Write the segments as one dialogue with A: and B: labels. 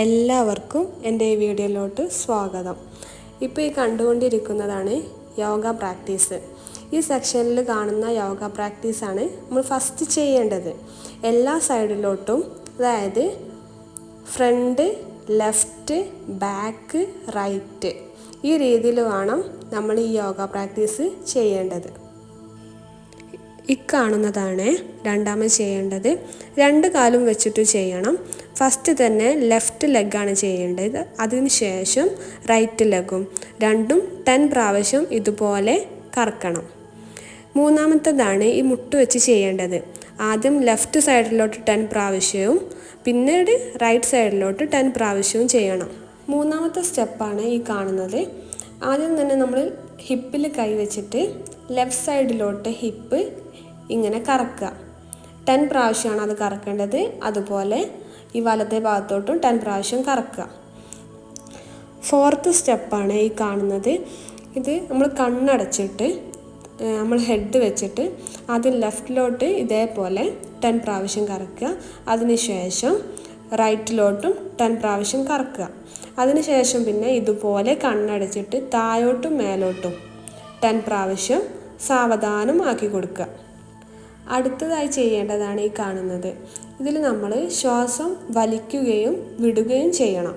A: എല്ലാവർക്കും എന്റെ ഈ വീഡിയോയിലോട്ട് സ്വാഗതം. ഇപ്പോൾ ഈ കണ്ടുകൊണ്ടിരിക്കുന്നതാണ് യോഗ പ്രാക്ടീസ്. ഈ സെക്ഷനിൽ കാണുന്ന യോഗ പ്രാക്ടീസാണ് നമ്മൾ ഫസ്റ്റ് ചെയ്യേണ്ടത്. എല്ലാ സൈഡിലോട്ടും അതായത് ഫ്രണ്ട് ലെഫ്റ്റ് ബാക്ക് റൈറ്റ് ഈ രീതിയിൽ വേണം നമ്മൾ ഈ യോഗ പ്രാക്ടീസ് ചെയ്യേണ്ടത്. ഇക്കാണുന്നതാണ് രണ്ടാമത് ചെയ്യേണ്ടത്. രണ്ട് കാലും വെച്ചിട്ട് ചെയ്യണം. ഫസ്റ്റ് തന്നെ ലെഫ്റ്റ് ലെഗാണ് ചെയ്യേണ്ടത്. അതിന് ശേഷം റൈറ്റ് ലെഗും രണ്ടും ടെൻ പ്രാവശ്യം ഇതുപോലെ കറക്കണം. മൂന്നാമത്തതാണ് ഈ മുട്ട് വെച്ച് ചെയ്യേണ്ടത്. ആദ്യം ലെഫ്റ്റ് സൈഡിലോട്ട് ടെൻ പ്രാവശ്യവും പിന്നീട് റൈറ്റ് സൈഡിലോട്ട് ടെൻ പ്രാവശ്യവും ചെയ്യണം. മൂന്നാമത്തെ സ്റ്റെപ്പാണ് ഈ കാണുന്നത്. ആദ്യം തന്നെ നമ്മൾ ഹിപ്പിൽ കൈ വെച്ചിട്ട് ലെഫ്റ്റ് സൈഡിലോട്ട് ഹിപ്പ് ഇങ്ങനെ കറക്കുക. ടെൻ പ്രാവശ്യമാണ് അത് കറക്കേണ്ടത്. അതുപോലെ ഈ വലത്തെ ഭാഗത്തോട്ടും ടെൻ പ്രാവശ്യം കറക്കുക. ഫോർത്ത് സ്റ്റെപ്പാണ് ഈ കാണുന്നത്. ഇത് നമ്മൾ കണ്ണടച്ചിട്ട് നമ്മൾ ഹെഡ് വെച്ചിട്ട് ആദ്യം ലെഫ്റ്റിലോട്ട് ഇതേപോലെ ടെൻ പ്രാവശ്യം കറക്കുക. അതിനുശേഷം റൈറ്റിലോട്ടും ടെൻ പ്രാവശ്യം കറക്കുക. അതിനുശേഷം പിന്നെ ഇതുപോലെ കണ്ണടച്ചിട്ട് താഴോട്ടും മേലോട്ടും ടെൻ പ്രാവശ്യം സാവധാനം ആക്കി കൊടുക്കുക. അടുത്തതായി ചെയ്യേണ്ടതാണ് ഈ കാണുന്നത്. ഇതിൽ നമ്മൾ ശ്വാസം വലിക്കുകയും വിടുകയും ചെയ്യണം.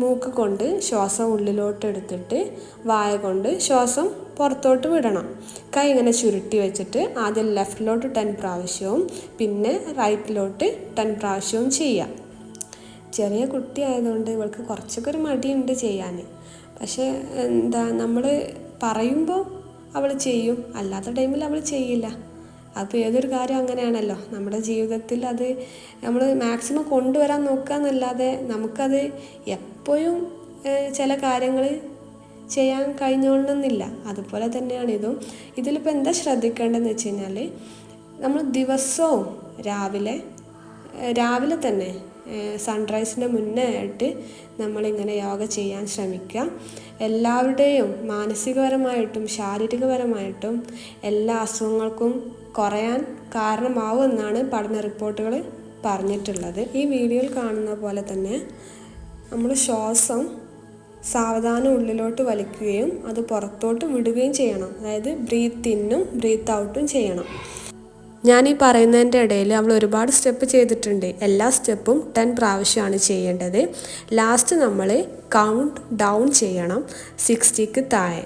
A: മൂക്ക് കൊണ്ട് ശ്വാസം ഉള്ളിലോട്ട് എടുത്തിട്ട് വായ കൊണ്ട് ശ്വാസം പുറത്തോട്ട് വിടണം. കൈ ഇങ്ങനെ ചുരുട്ടി വെച്ചിട്ട് ആദ്യം ലെഫ്റ്റിലോട്ട് ടെൻ പ്രാവശ്യവും പിന്നെ റൈറ്റിലോട്ട് ടെൻ പ്രാവശ്യവും ചെയ്യാം. ചെറിയ കുട്ടി ആയതുകൊണ്ട് ഇവൾക്ക് കുറച്ചൊക്കെ ഒരു മടിയുണ്ട് ചെയ്യാൻ. പക്ഷേ എന്താ നമ്മൾ പറയുമ്പോൾ അവൾ ചെയ്യും. അല്ലാത്ത ടൈമിൽ അവൾ ചെയ്യില്ല. അപ്പോൾ ഏതൊരു കാര്യം അങ്ങനെയാണല്ലോ. നമ്മുടെ ജീവിതത്തിൽ അത് നമ്മൾ മാക്സിമം കൊണ്ടുവരാൻ നോക്കുക എന്നല്ലാതെ നമുക്കത് എപ്പോഴും ചില കാര്യങ്ങൾ ചെയ്യാൻ കഴിഞ്ഞോളണമെന്നില്ല. അതുപോലെ തന്നെയാണ് ഇതും. ഇതിലിപ്പോൾ എന്താ ശ്രദ്ധിക്കേണ്ടതെന്ന് വെച്ച് കഴിഞ്ഞാൽ നമ്മൾ ദിവസവും രാവിലെ രാവിലെ തന്നെ സൺറൈസിന്റെ മുന്നേ ആയിട്ട് നമ്മളിങ്ങനെ യോഗ ചെയ്യാൻ ശ്രമിക്കുക. എല്ലാവരുടെയും മാനസികപരമായിട്ടും ശാരീരികപരമായിട്ടും എല്ലാ അസുഖങ്ങൾക്കും കുറയാൻ കാരണമാവുമെന്നാണ് പഠന റിപ്പോർട്ടുകൾ പറഞ്ഞിട്ടുള്ളത്. ഈ വീഡിയോയിൽ കാണുന്ന പോലെ തന്നെ നമ്മൾ ശ്വാസം സാവധാനം ഉള്ളിലോട്ട് വലിക്കുകയും അത് പുറത്തോട്ട് വിടുകയും ചെയ്യണം. അതായത് ബ്രീത്ത് ഇന്നും ബ്രീത്ത് ഔട്ടും ചെയ്യണം. ഞാൻ ഈ പറയുന്നതിന്റെ ഇടയിൽ നമ്മൾ ഒരുപാട് സ്റ്റെപ്പ് ചെയ്തിട്ടുണ്ട്. എല്ലാ സ്റ്റെപ്പും ടെൻ പ്രാവശ്യമാണ് ചെയ്യേണ്ടത്. ലാസ്റ്റ് നമ്മൾ കൗണ്ട് ഡൗൺ ചെയ്യണം. സിക്സ്റ്റിക്ക് താഴെ.